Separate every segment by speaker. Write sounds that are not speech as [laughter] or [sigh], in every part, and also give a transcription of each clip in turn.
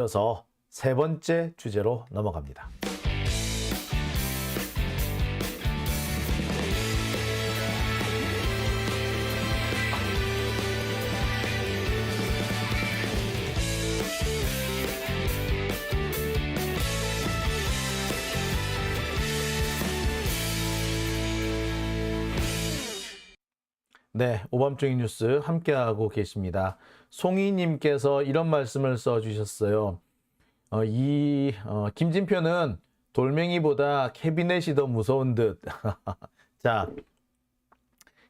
Speaker 1: 이어서 세 번째 주제로 넘어갑니다. 네, 오밤중의 뉴스 함께하고 계십니다. 송이님께서 이런 말씀을 써주셨어요. 어, 이 어, 김진표는 돌멩이보다 캐비넷이 더 무서운 듯. [laughs] 자,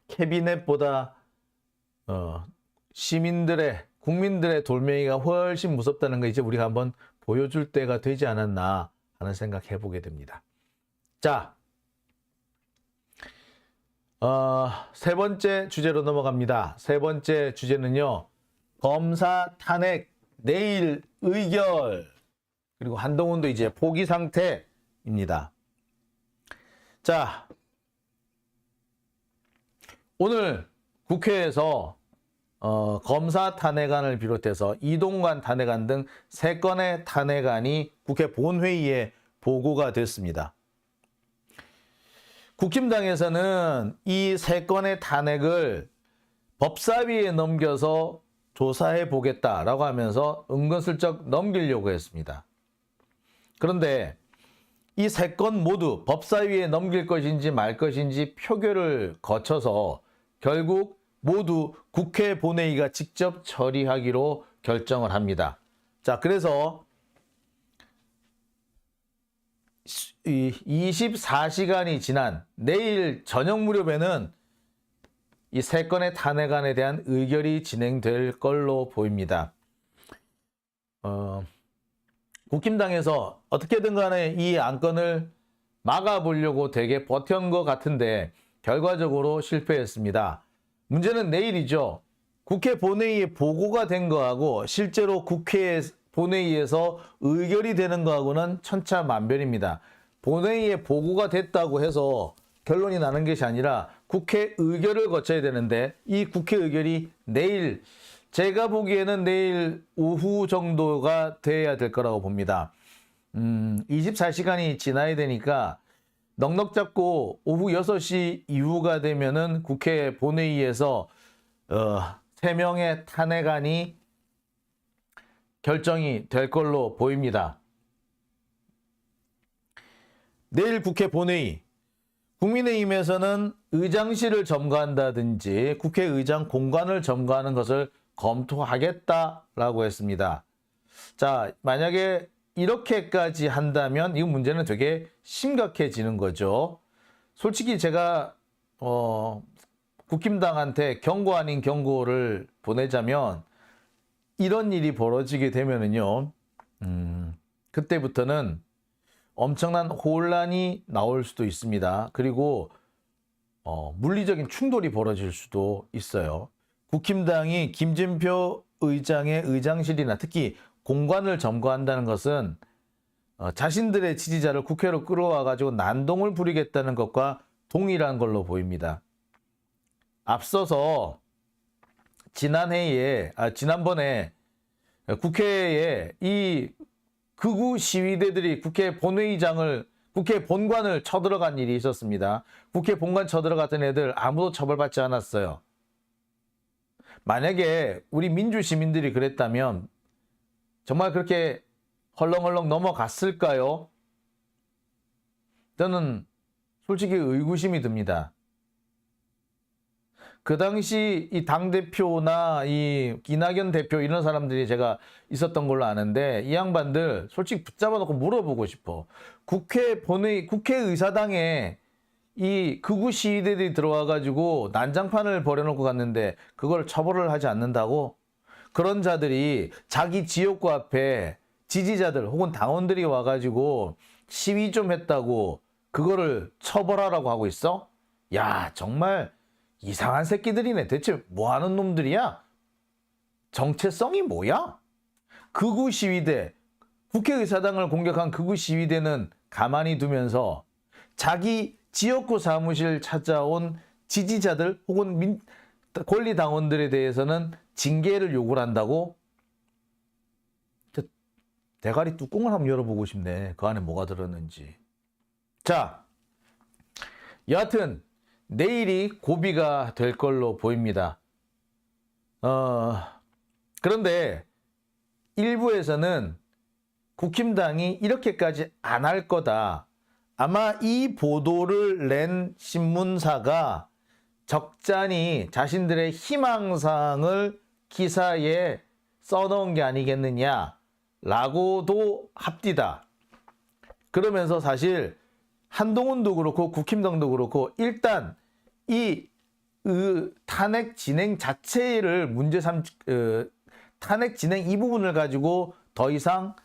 Speaker 1: 캐비넷보다 어, 시민들의 국민들의 돌멩이가 훨씬 무섭다는 거 이제 우리가 한번 보여줄 때가 되지 않았나 하는 생각 해보게 됩니다. 자, 어, 세 번째 주제로 넘어갑니다. 세 번째 주제는요. 검사 탄핵 내일 의결 그리고 한동훈도 이제 포기 상태입니다. 자, 오늘 국회에서 어, 검사 탄핵안을 비롯해서 이동관 탄핵안 등 세 건의 탄핵안이 국회 본회의에 보고가 됐습니다. 국힘당에서는 이 세 건의 탄핵을 법사위에 넘겨서 조사해 보겠다라고 하면서 은근슬쩍 넘기려고 했습니다. 그런데 이 세 건 모두 법사위에 넘길 것인지 말 것인지 표결을 거쳐서 결국 모두 국회 본회의가 직접 처리하기로 결정을 합니다. 자, 그래서 이 24시간이 지난 내일 저녁 무렵에는 이 세 건의 탄핵안에 대한 의결이 진행될 걸로 보입니다. 어, 국힘당에서 어떻게든 간에 이 안건을 막아보려고 되게 버텨온 것 같은데 결과적으로 실패했습니다. 문제는 내일이죠. 국회 본회의에 보고가 된 거하고 실제로 국회 본회의에서 의결이 되는 거하고는 천차만별입니다. 본회의에 보고가 됐다고 해서 결론이 나는 것이 아니라 국회 의결을 거쳐야 되는데 이 국회 의결이 내일 제가 보기에는 내일 오후 정도가 돼야 될 거라고 봅니다. 음, 24시간이 지나야 되니까 넉넉 잡고 오후 6시 이후가 되면은 국회 본회의에서 어, 3명의 탄핵안이 결정이 될 걸로 보입니다. 내일 국회 본회의 국민의힘에서는 의장실을 점거한다든지 국회의장 공간을 점거하는 것을 검토하겠다라고 했습니다. 자, 만약에 이렇게까지 한다면 이 문제는 되게 심각해지는 거죠. 솔직히 제가 어, 국힘당한테 경고 아닌 경고를 보내자면 이런 일이 벌어지게 되면은요, 음, 그때부터는 엄청난 혼란이 나올 수도 있습니다. 그리고 어, 물리적인 충돌이 벌어질 수도 있어요. 국힘당이 김진표 의장의 의장실이나 특히 공관을 점거한다는 것은 어, 자신들의 지지자를 국회로 끌어와 가지고 난동을 부리겠다는 것과 동일한 걸로 보입니다. 앞서서 지난해에 아 지난번에 국회에 이 극우 시위대들이 국회 본회의장을 국회 본관을 쳐들어간 일이 있었습니다. 국회 본관 쳐들어갔던 애들 아무도 처벌받지 않았어요. 만약에 우리 민주 시민들이 그랬다면 정말 그렇게 헐렁헐렁 넘어갔을까요? 저는 솔직히 의구심이 듭니다. 그 당시 이 당 대표나 이 이낙연 대표 이런 사람들이 제가 있었던 걸로 아는데 이 양반들 솔직히 붙잡아 놓고 물어보고 싶어. 국회 본회의, 국회 의사당에 이 극우 시위대들이 들어와 가지고 난장판을 벌여놓고 갔는데 그걸 처벌을 하지 않는다고? 그런 자들이 자기 지역구 앞에 지지자들 혹은 당원들이 와 가지고 시위 좀 했다고 그거를 처벌하라고 하고 있어? 야, 정말 이상한 새끼들이네. 대체 뭐 하는 놈들이야? 정체성이 뭐야? 극우 시위대, 국회의사당을 공격한 극우 시위대는 가만히 두면서 자기 지역구 사무실 찾아온 지지자들 혹은 민, 권리당원들에 대해서는 징계를 요구를 한다고? 대가리 뚜껑을 한번 열어보고 싶네. 그 안에 뭐가 들었는지. 자, 여하튼 내일이 고비가 될 걸로 보입니다. 어, 그런데 일부에서는 국힘당이 이렇게까지 안 할 거다. 아마 이 보도를 낸 신문사가 적잖이 자신들의 희망사항을 기사에 써놓은 게 아니겠느냐라고도 합디다. 그러면서 사실 한동훈도 그렇고 국힘당도 그렇고 일단 이 으, 탄핵 진행 자체를 문제 삼 어, 탄핵 진행 이 부분을 가지고 더 이상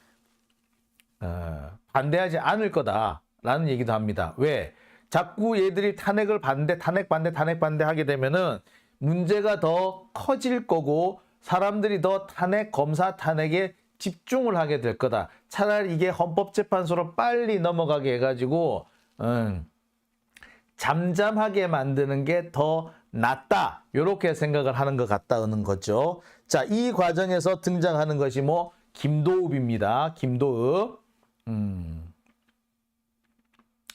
Speaker 1: 어, 반대하지 않을 거다라는 얘기도 합니다. 왜? 자꾸 얘들이 탄핵을 반대, 탄핵 반대, 탄핵 반대 하게 되면은 문제가 더 커질 거고 사람들이 더 탄핵, 검사 탄핵에 집중을 하게 될 거다. 차라리 이게 헌법재판소로 빨리 넘어가게 해가지고, 음, 잠잠하게 만드는 게 더 낫다. 이렇게 생각을 하는 것 같다는 거죠. 자, 이 과정에서 등장하는 것이 뭐, 김도읍입니다. 김도읍. 음.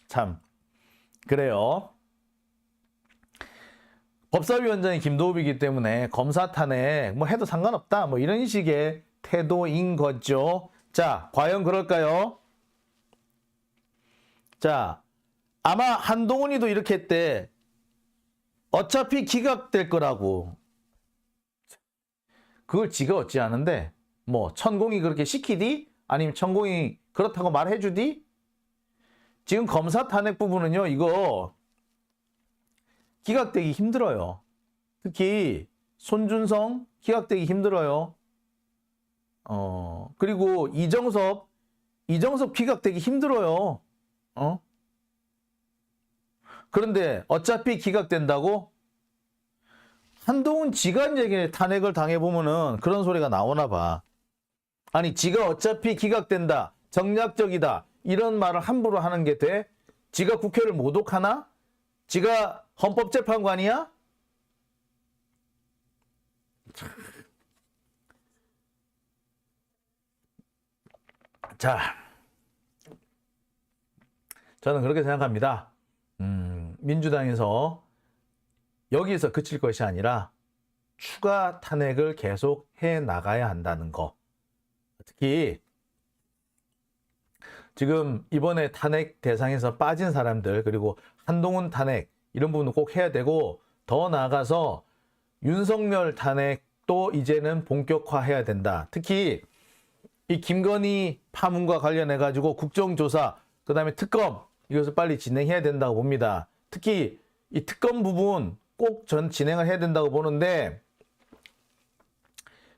Speaker 1: 참. 그래요. 법사위원장이 김도읍이기 때문에 검사 탄핵 뭐 해도 상관없다. 뭐 이런 식의 태도인 거죠. 자, 과연 그럴까요? 자, 아마 한동훈이도 이렇게 했대. 어차피 기각될 거라고. 그걸 지가 어찌 아는데? 뭐 천공이 그렇게 시키디? 아니면 천공이 그렇다고 말해주디? 지금 검사 탄핵 부분은요, 이거 기각되기 힘들어요. 특히 손준성 기각되기 힘들어요. 어, 그리고 이정섭, 이정섭 기각되기 힘들어요. 어? 그런데 어차피 기각된다고? 한동훈 지가 이제 탄핵을 당해보면은 그런 소리가 나오나 봐. 아니, 지가 어차피 기각된다. 정략적이다. 이런 말을 함부로 하는 게 돼? 지가 국회를 모독하나? 지가 헌법재판관이야? 자, 저는 그렇게 생각합니다. 음, 민주당에서 여기서 그칠 것이 아니라 추가 탄핵을 계속 해 나가야 한다는 거. 특히 지금 이번에 탄핵 대상에서 빠진 사람들 그리고 한동훈 탄핵 이런 부분은 꼭 해야 되고 더 나아가서 윤석열 탄핵도 이제는 본격화해야 된다. 특히 이 김건희 파문과 관련해 가지고 국정조사 그다음에 특검 이것을 빨리 진행해야 된다고 봅니다. 특히 이 특검 부분 꼭 전 진행을 해야 된다고 보는데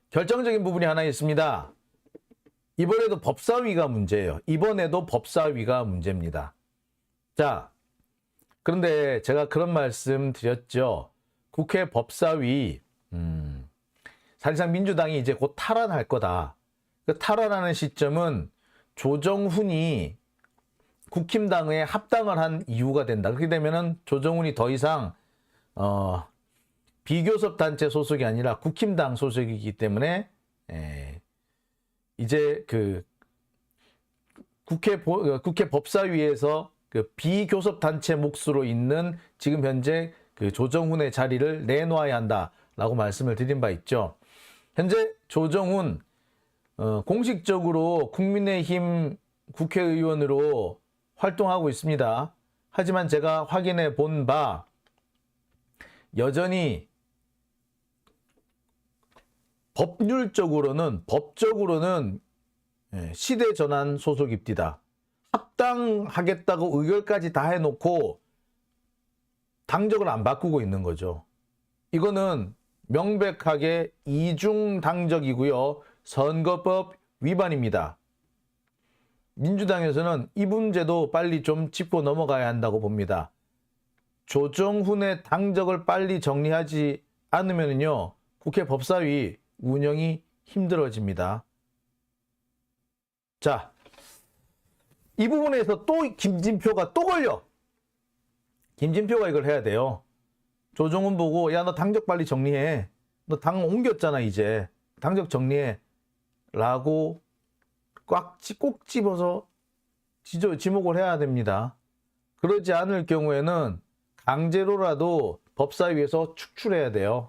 Speaker 1: 결정적인 부분이 하나 있습니다. 이번에도 법사위가 문제예요. 이번에도 법사위가 문제입니다. 자, 그런데 제가 그런 말씀 드렸죠. 국회 법사위, 음, 사실상 민주당이 이제 곧 탈환할 거다. 그 탈환하는 시점은 조정훈이 국힘당에 합당을 한 이유가 된다. 그렇게 되면은 조정훈이 더 이상 어, 비교섭 단체 소속이 아니라 국힘당 소속이기 때문에 에, 이제 그 국회 보- 국회 법사위에서 그 비교섭 단체 몫으로 있는 지금 현재 그 조정훈의 자리를 내놓아야 한다라고 말씀을 드린 바 있죠. 현재 조정훈 어, 공식적으로 국민의힘 국회의원으로 활동하고 있습니다. 하지만 제가 확인해 본 바 여전히 법률적으로는 법적으로는 예, 시대 전환 소속입니다. 합당하겠다고 의결까지 다 해놓고 당적을 안 바꾸고 있는 거죠. 이거는 명백하게 이중 당적이고요. 선거법 위반입니다. 민주당에서는 이 문제도 빨리 좀 짚고 넘어가야 한다고 봅니다. 조정훈의 당적을 빨리 정리하지 않으면요. 국회 법사위 운영이 힘들어집니다. 자, 이 부분에서 또 김진표가 또 걸려. 김진표가 이걸 해야 돼요. 조정훈 보고 야 너 당적 빨리 정리해. 너 당 옮겼잖아 이제. 당적 정리해. 라고 꽉, 찌- 꼭 집어서 지저, 지목을 해야 됩니다. 그러지 않을 경우에는 강제로라도 법사위에서 축출해야 돼요.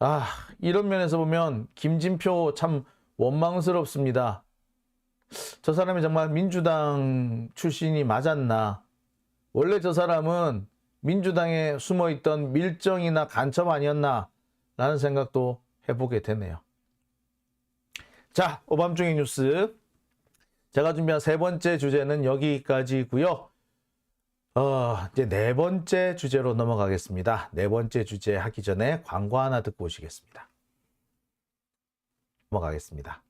Speaker 1: 아, 이런 면에서 보면 김진표 참 원망스럽습니다. 저 사람이 정말 민주당 출신이 맞았나? 원래 저 사람은 민주당에 숨어 있던 밀정이나 간첩 아니었나? 라는 생각도 해보게 되네요. 자, 오밤중의 뉴스. 제가 준비한 세 번째 주제는 여기까지고요. 어, 이제 네 번째 주제로 넘어가겠습니다. 네 번째 주제 하기 전에 광고 하나 듣고 오시겠습니다. 넘어가겠습니다.